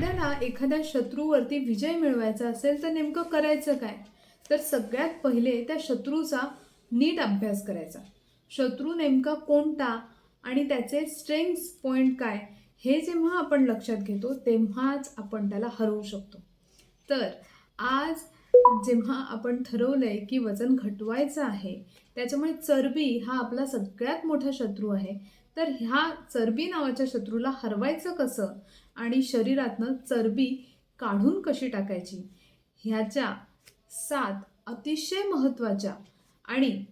आपल्याला एखाद्या शत्रूवरती विजय मिळवायचा असेल तर नेमकं करायचं काय? तर सगळ्यात पहिले त्या शत्रूचा नीट अभ्यास करायचा. शत्रू नेमका कोणता आणि त्याचे स्ट्रेंग्स पॉईंट काय हे जेव्हा आपण लक्षात घेतो तेव्हाच आपण त्याला हरवू शकतो. तर आज जेव्हा आपण ठरवलंय की वजन घटवायचं आहे त्याच्यामुळे चरबी हा आपला सगळ्यात मोठा शत्रू आहे. तर ह्या चरबी नावाच्या शत्रूला हरवायचं कसं? आणि शरीरातनं चरबी काढून कशी टाकायची? ह्याच्या सात अतिशय महत्त्वाच्या आणि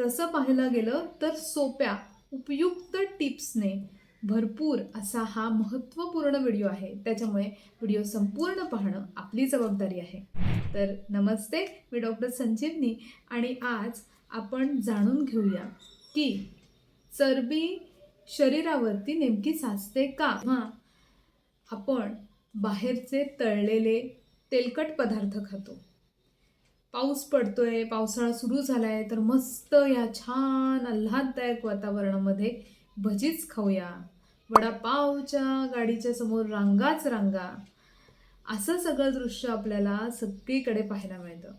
तसं पाहायला गेलं तर सोप्या उपयुक्त टिप्सने भरपूर असा हा महत्त्वपूर्ण व्हिडिओ आहे. त्याच्यामुळे व्हिडिओ संपूर्ण पाहणं आपली जबाबदारी आहे. तर नमस्ते मी डॉक्टर संजीवनी आणि आज आपण जाणून घेऊया की चरबी शरीरावरती नेमकी साचते का? हां आपण बाहेरचे तळलेले तेलकट पदार्थ खातो. पाऊस पडतोय पावसाळा सुरू झाला आहे तर मस्त या छान आल्हाददायक वातावरणामध्ये भजीच खाऊया. वडापावच्या गाडीच्या समोर रांगाच रांगा. असं सगळं दृश्य आपल्याला सगळीकडे पाहायला मिळतं.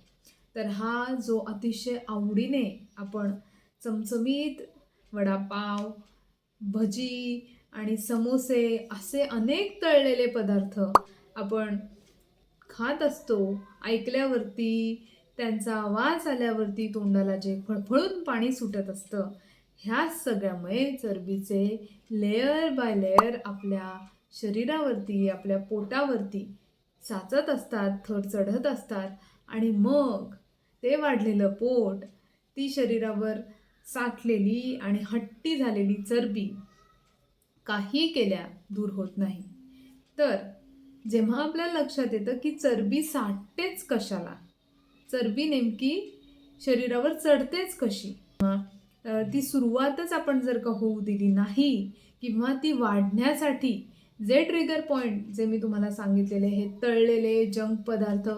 तर हा जो अतिशय आवडीने आपण चमचमीत वडापाव भजी आणि समोसे असे अनेक तळलेले पदार्थ आपण खात असतो ऐकल्यावरती त्यांचा आवाज आल्यावरती तोंडाला जे फळफळून पाणी सुटत असतं ह्या सगळ्यामुळे चरबीचे लेयर बाय लेयर आपल्या शरीरावरती आपल्या पोटावरती साचत असतात थर चढत असतात आणि मग ते वाढलेलं पोट ती शरीरावर साठलेली आणि हट्टी झालेली चरबी काही केल्या दूर होत नाही. तर जेव्हा आपल्याला लक्षात येतं की चरबी साठतेच कशाला चरबी नेमकी शरीरावर चढतेच कशी ती सुरुवातच आपण जर का होऊ दिली नाही किंवा ती वाढण्यासाठी जे ट्रिगर पॉईंट जे मी तुम्हाला सांगितलेले हे तळलेले जंक पदार्थ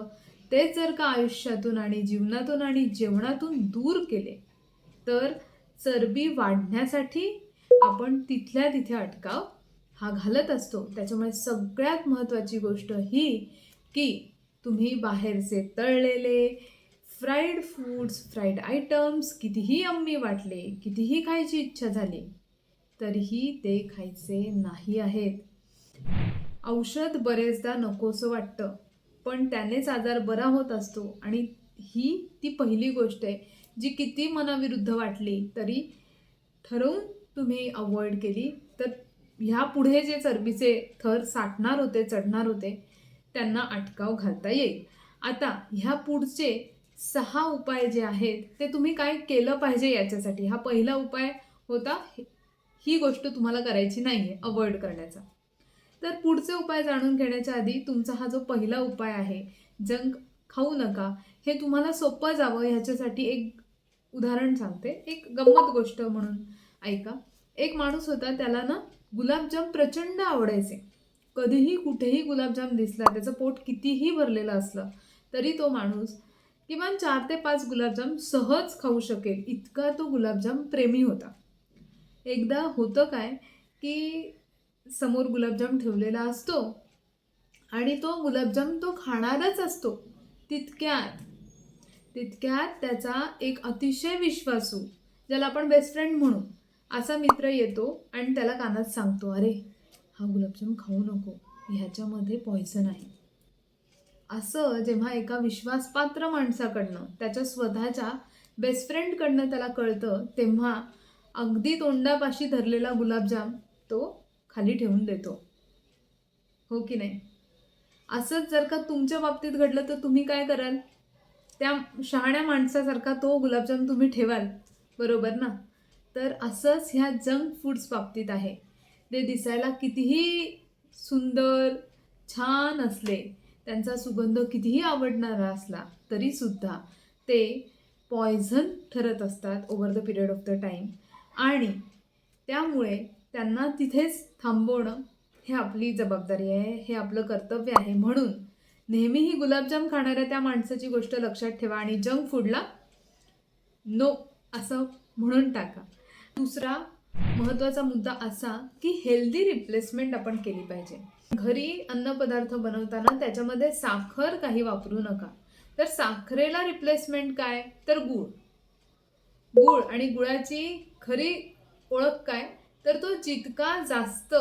तेच जर का आयुष्यातून आणि जीवनातून आणि जेवणातून दूर केले तर चरबी वाढण्यासाठी आपण तिथल्या तिथे अटकाव हा घालत असतो. त्याच्यामुळे सगळ्यात महत्त्वाची गोष्ट ही की तुम्ही बाहेरचे तळलेले फ्राईड फूड्स फ्राईड आयटम्स कितीही अम्मी वाटले कितीही खायची इच्छा झाली तरीही ते खायचे नाही आहेत. औषध बरेचदा नकोसं वाटतं पण त्यानेच आजार बरा होत असतो आणि ही ती पहिली गोष्ट आहे जी किती मनाविरुद्ध वाटली तरी ठरवून तुम्ही अवॉइड केली. तर ह्या पुढे जे चरबीचे थर साठणार होते चढणार होते त्यांना अटकाव घालता येईल. आता ह्या पुढचे सहा उपाय जे आहेत ते तुम्ही काय केलं पाहिजे याच्यासाठी? हा पहिला उपाय होता ही गोष्ट तुम्हाला करायची नाही आहे अवॉइड करण्याचा. तर पुढचे उपाय जाणून घेण्याच्या आधी तुमचा हा जो पहिला उपाय आहे जंक खाऊ नका हे तुम्हाला सोपं जावं ह्याच्यासाठी एक उदाहरण सांगते. एक गंमत गोष्ट म्हणून ऐका. एक माणूस होता त्याला ना गुलाबजाम प्रचंड आवडायचे. कधीही कुठेही गुलाबजाम दिसला त्याचं पोट कितीही भरलेलं असलं तरी तो माणूस किमान चार ते पाच गुलाबजाम सहज खाऊ शकेल. इतका तो गुलाबजाम प्रेमी होता. एकदा होतं काय की समोर गुलाबजाम ठेवलेला असतो आणि तो गुलाबजाम तो खाणारच असतो. तितक्यात तितक्यात त्याचा एक अतिशय विश्वासू ज्याला आपण बेस्ट फ्रेंड म्हणू असा मित्र येतो आणि त्याला कानात सांगतो अरे हा गुलाबजाम खाऊ नको ह्याच्यामध्ये पॉयझन आहे. असं जेव्हा एका विश्वासपात्र माणसाकडनं त्याच्या स्वतःच्या बेस्ट फ्रेंडकडनं त्याला कळतं तेव्हा अगदी तोंडापाशी धरलेला गुलाबजाम तो खाली ठेवून देतो. हो की नाही? असंच जर का तुमच्या बाबतीत घडलं तर तुम्ही काय कराल? त्या शहाण्या माणसासारखा तो गुलाबजाम तुम्ही ठेवाल. बरोबर ना? तर असंच ह्या जंक फूड्स बाबतीत आहे. ते दिसायला कितीही सुंदर छान असले त्यांचा सुगंध कितीही आवडणारा असला तरीसुद्धा ते पॉयझन ठरत असतात over the period of the time आणि त्यामुळे त्यांना तिथेच थांबवणं हे आपली जबाबदारी आहे हे आपलं कर्तव्य आहे. म्हणून नेहमीही गुलाबजाम खाणाऱ्या त्या माणसाची गोष्ट लक्षात ठेवा आणि जंक फूडला नो असं म्हणून टाका. दुसरा महत्त्वाचा मुद्दा असा की हेल्दी रिप्लेसमेंट आपण केली पाहिजे. घरी अन्नपदार्थ बनवताना त्याच्यामध्ये साखर काही वापरू नका. तर साखरेला रिप्लेसमेंट काय? तर गूळ. गूळ आणि गुळाची खरी ओळख काय? तर तो जितका जास्त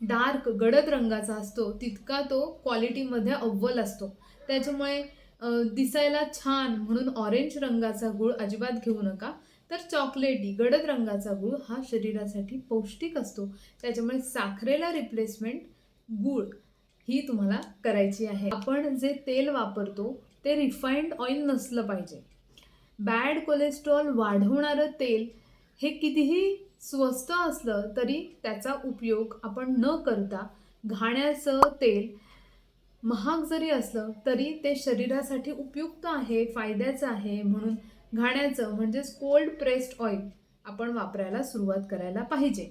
डार्क गडद रंगाचा असतो तितका तो क्वालिटीमध्ये अव्वल असतो. त्याच्यामुळे दिसायला छान म्हणून ऑरेंज रंगाचा गूळ अजिबात घेऊ नका. तर चॉकलेटी गडद रंगाचा गूळ हा शरीरासाठी पौष्टिक असतो. त्याच्यामुळे साखरेला रिप्लेसमेंट गूळ ही तुम्हाला करायची आहे. आपण जे तेल वापरतो ते रिफाईंड ऑइल नसलं पाहिजे. बॅड कोलेस्ट्रॉल वाढवणारं तेल हे कितीही स्वस्त असलं तरी त्याचा उपयोग आपण न करता घाण्याचं तेल महाग जरी असलं तरी ते शरीरासाठी उपयुक्त आहे फायद्याचं आहे. म्हणून घाण्याचं म्हणजेच कोल्ड प्रेस्ड ऑइल आपण वापरायला सुरुवात करायला पाहिजे.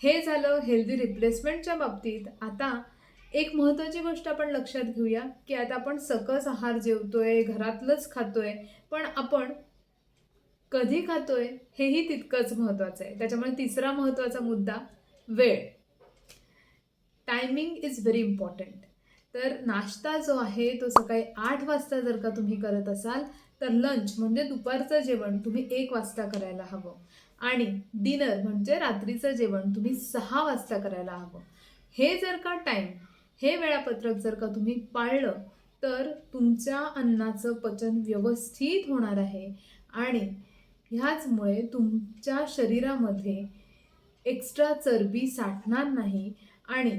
हे झालं हेल्दी रिप्लेसमेंटच्या बाबतीत. आता एक महत्त्वाची गोष्ट आपण लक्षात घेऊया की आता आपण सकस आहार जेवतोय घरातलंच खातोय पण आपण कधी खातोय हेही तितकंच महत्त्वाचं आहे. त्याच्यामुळे तिसरा महत्त्वाचा मुद्दा वेळ. टायमिंग इज व्हेरी इम्पॉर्टंट तर नाश्ता जो आहे तो सकाळी आठ वाजता जर का तुम्ही करत असाल तर लंच म्हणजे दुपारचं जेवण तुम्ही एक वाजता करायला हवं. आणि डिनर म्हणजे रात्रीचं जेवण तुम्ही सहा वाजता करायला हवं. हे जर का टाईम हे वेळापत्रक जर का तुम्ही पाळलं तर तुमच्या अन्नाचं पचन व्यवस्थित होणार आहे. आणि ह्याचमुळे तुमच्या शरीरामध्ये एक्स्ट्रा चरबी साठणार नाही आणि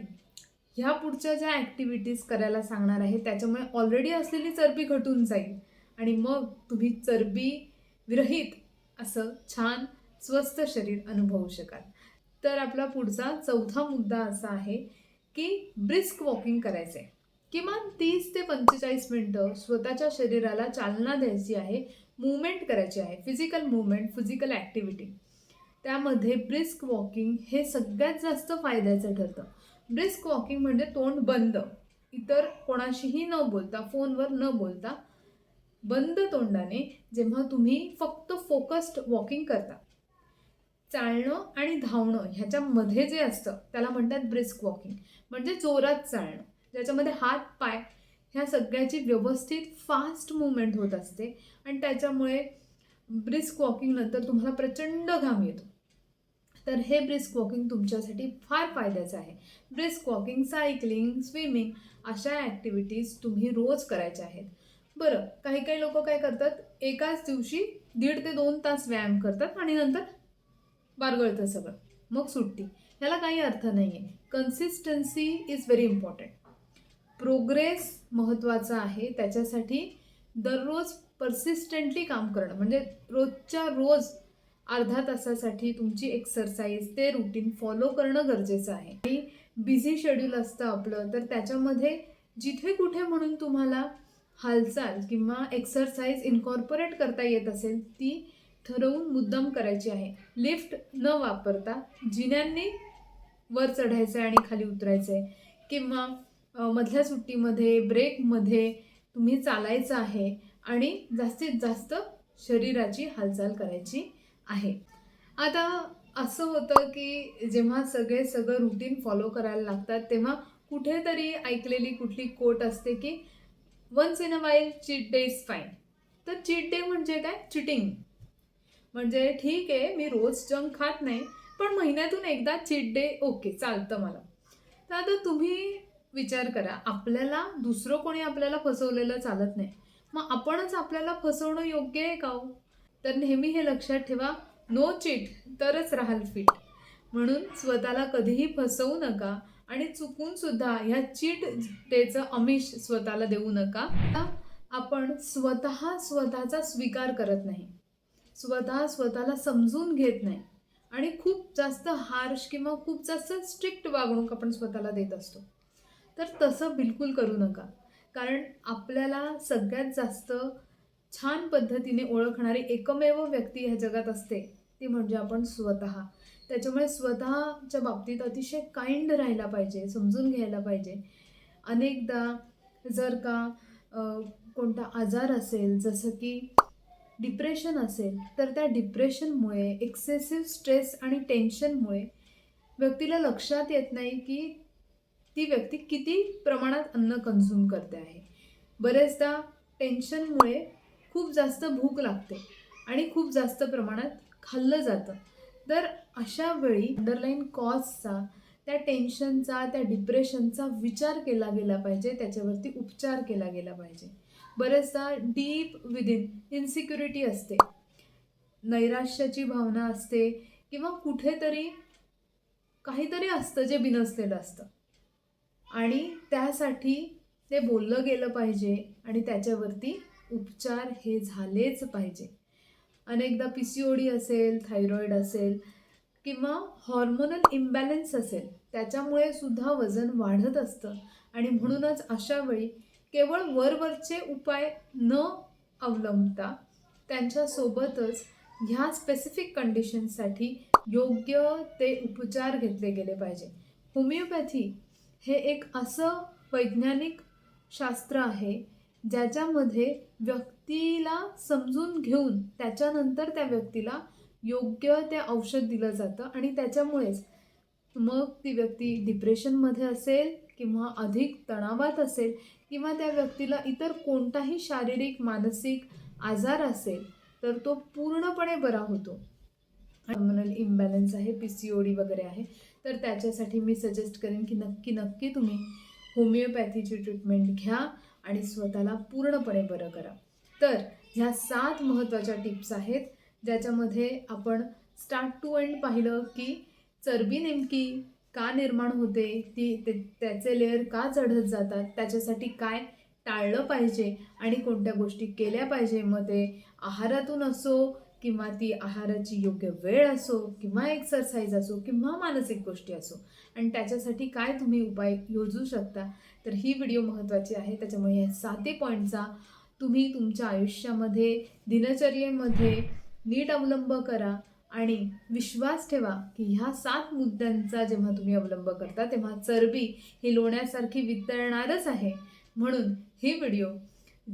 ह्या पुढच्या ज्या ॲक्टिव्हिटीज करायला सांगणार आहे त्याच्यामुळे ऑलरेडी असलेली चरबी घटून जाईल. आणि मग तुम्ही चरबी विरहित असं छान स्वस्थ शरीर अनुभवू शकाल. तर आपला पुढचा चौथा मुद्दा असा आहे की ब्रिस्क वॉकिंग करायचं आहे किमान तीस ते पंचेचाळीस मिनटं स्वतःच्या शरीराला चालना द्यायची आहे मुवमेंट करायची आहे फिजिकल मुवमेंट फिजिकल ॲक्टिव्हिटी त्यामध्ये ब्रिस्क वॉकिंग हे सगळ्यात जास्त फायद्याचं ठरतं. ब्रिस्क वॉकिंग म्हणजे तोंड बंद. इतर कोणाशीही न बोलता फोनवर न बोलता बंद तोंडाने जेव्हा तुम्ही फक्त फोकस्ड वॉकिंग करता. चालणं आणि धावणं ह्याच्यामध्ये जे असतं त्याला म्हणतात ब्रिस्क वॉकिंग म्हणजे जोरात चालणं. ज्याच्यामध्ये हात पाय ह्या सगळ्याची व्यवस्थित फास्ट मुवमेंट होत असते. आणि त्याच्यामुळे ब्रिस्क वॉकिंगनंतर तुम्हाला प्रचंड घाम येतो. तर हे ब्रिस्क वॉकिंग तुमच्यासाठी फार फायद्याचं आहे. ब्रिस्क वॉकिंग सायकलिंग स्विमिंग अशा ॲक्टिव्हिटीज तुम्ही रोज करायच्या आहेत. बरं काही काही लोक काय करतात? एकाच दिवशी दीड ते दोन तास व्यायाम करतात आणि नंतर बारगळतं सगळं. मग सुट्टी. ह्याला काही अर्थ नाही आहे consistency is very important progress महत्त्वाचा आहे. त्याच्यासाठी दररोज पर्सिस्टंटली काम करणं. म्हणजे रोजच्या रोज अर्धा तासासाठी तुमची एक्सरसाइज ते रुटीन फॉलो करणं गरजेचं आहे. आणि बिझी शेड्यूल असतं आपलं तर त्याच्यामध्ये जिथे कुठे म्हणून तुम्हाला हालचाल किंवा एक्सरसाइज इन्कॉर्पोरेट करता येत असेल ती ठरवून मुद्दाम करायची आहे. लिफ्ट न वापरता जिन्यांनी वर चढायचं आहे आणि खाली उतरायचं आहे किंवा मधल्या सुट्टीमध्ये ब्रेकमध्ये तुम्ही चालायचं आहे आणि जास्तीत जास्त शरीराची हालचाल करायची आहे. आता असं होतं की जेव्हा सगळे सगळं रुटीन फॉलो करायला लागतात तेव्हा कुठेतरी ऐकलेली कुठली कोट असते की once in a while cheat day is fine तर चीट डे म्हणजे काय? चिटिंग म्हणजे ठीक आहे मी रोज जंक खात नाही पण महिन्यातून एकदा चीट डे ओके चालतं मला. तर आता तुम्ही विचार करा. आपल्याला दुसरं कोणी आपल्याला फसवलेलं चालत नाही. मग आपणच आपल्याला फसवणं योग्य आहे का हो? तर नेहमी हे लक्षात ठेवा. नो चीट तरच राहाल फिट म्हणून स्वतःला कधीही फसवू नका आणि चुकून सुद्धा ह्या चीट त्याचं अमिष स्वतःला देऊ नका. आपण स्वतः स्वतःचा स्वीकार करत नाही. स्वतः स्वतःला समजून घेत नाही. आणि खूप जास्त हार्श किंवा खूप जास्त स्ट्रिक्ट वागणूक आपण स्वतःला देत असतो. तर तसं बिलकुल करू नका. कारण आपल्याला सगळ्यात जास्त छान पद्धतीने ओळखणारी एकमेव व्यक्ती ह्या जगात असते ती म्हणजे आपण स्वतः. त्याच्यामुळे स्वतःच्या बाबतीत अतिशय काइंड राहायला पाहिजे समजून घ्यायला पाहिजे. अनेकदा जर का कोणता आजार असेल जसं की डिप्रेशन असेल तर त्या डिप्रेशनमुळे एक्सेसिव्ह स्ट्रेस आणि टेन्शनमुळे व्यक्तीला लक्षात येत नाही की ती व्यक्ती किती प्रमाणात अन्न कन्झ्युम करते आहे. बरेचदा टेन्शनमुळे खूप जास्त भूक लागते आणि खूप जास्त प्रमाणात खाल्लं जातं. तर अशा वेळी अंडरलाईन कॉजचा त्या टेन्शनचा त्या डिप्रेशनचा विचार केला गेला पाहिजे त्याच्यावरती उपचार केला गेला पाहिजे. बरेचदा डीप विदिन इन्सिक्युरिटी असते. नैराश्याची भावना असते किंवा कुठेतरी काहीतरी असतं जे बिनसलेलं असतं. आणि त्यासाठी ते बोललं गेलं पाहिजे आणि त्याच्यावरती उपचार हे झालेच पाहिजे. अनेकदा पी सी ओ डी असेल थायरॉईड असेल किंवा हॉर्मोनल इम्बॅलन्स असेल त्याच्यामुळे सुद्धा वजन वाढत असतं. आणि म्हणूनच अशा वेळी केवळ वरवरचे उपाय न अवलंबता त्यांच्यासोबतच ह्या स्पेसिफिक कंडिशनसाठी योग्य ते उपचार घेतले गेले पाहिजे. होमिओपॅथी हे एक असं वैज्ञानिक शास्त्र आहे ज्याच्यामध्ये व्यक्तीला समजून घेऊन त्याच्यानंतर त्या व्यक्तीला योग्य ते औषध दिलं जातं आणि त्याच्यामुळेच मग ती व्यक्ती डिप्रेशनमध्ये असेल किंवा अधिक तणावात असेल किंवा त्या व्यक्तीला इतर कोणताही शारीरिक मानसिक आजार असेल तर तो पूर्णपणे बरा होतो. हार्मोनल इम्बॅलन्स आहे पी सी ओ डी वगैरे आहे. तर त्याच्यासाठी मी सजेस्ट करेन की नक्की नक्की तुम्ही होमिओपॅथीची ट्रीटमेंट घ्या आणि स्वतःला पूर्णपणे बरं करा. तर ह्या सात महत्त्वाच्या टिप्स आहेत ज्याच्यामध्ये आपण स्टार्ट टू एंड पाहिलं की चरबी नेमकी का निर्माण होते ती ते त्याचे लेअर का चढत जातात त्याच्यासाठी काय टाळलं पाहिजे आणि कोणत्या गोष्टी केल्या पाहिजे मग ते आहारातून असो किंवा ती आहाराची योग्य वेळ असो किंवा एक्सरसाइज असो किंवा मानसिक गोष्टी असो. आणि त्याच्यासाठी काय तुम्ही उपाय योजू शकता? तर ही व्हिडिओ महत्त्वाची आहे. त्याच्यामुळे या साते पॉईंटचा तुम्ही तुमच्या आयुष्यामध्ये दिनचर्येमध्ये नीट अवलंब करा आणि विश्वास ठेवा की ह्या सात मुद्द्यांचा जेव्हा तुम्ही अवलंब करता तेव्हा चरबी ही लोण्यासारखी वितळणारच आहे. म्हणून ही व्हिडिओ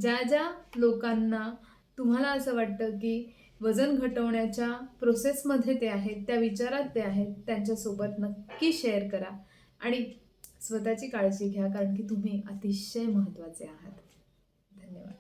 ज्या ज्या लोकांना तुम्हाला असं वाटतं की वजन घटवण्याच्या प्रोसेसमध्ये ते आहेत त्या विचारात ते आहेत त्यांच्यासोबत नक्की शेअर करा. आणि स्वतःची काळजी घ्या कारण की तुम्ही अतिशय महत्त्वाचे आहात. धन्यवाद.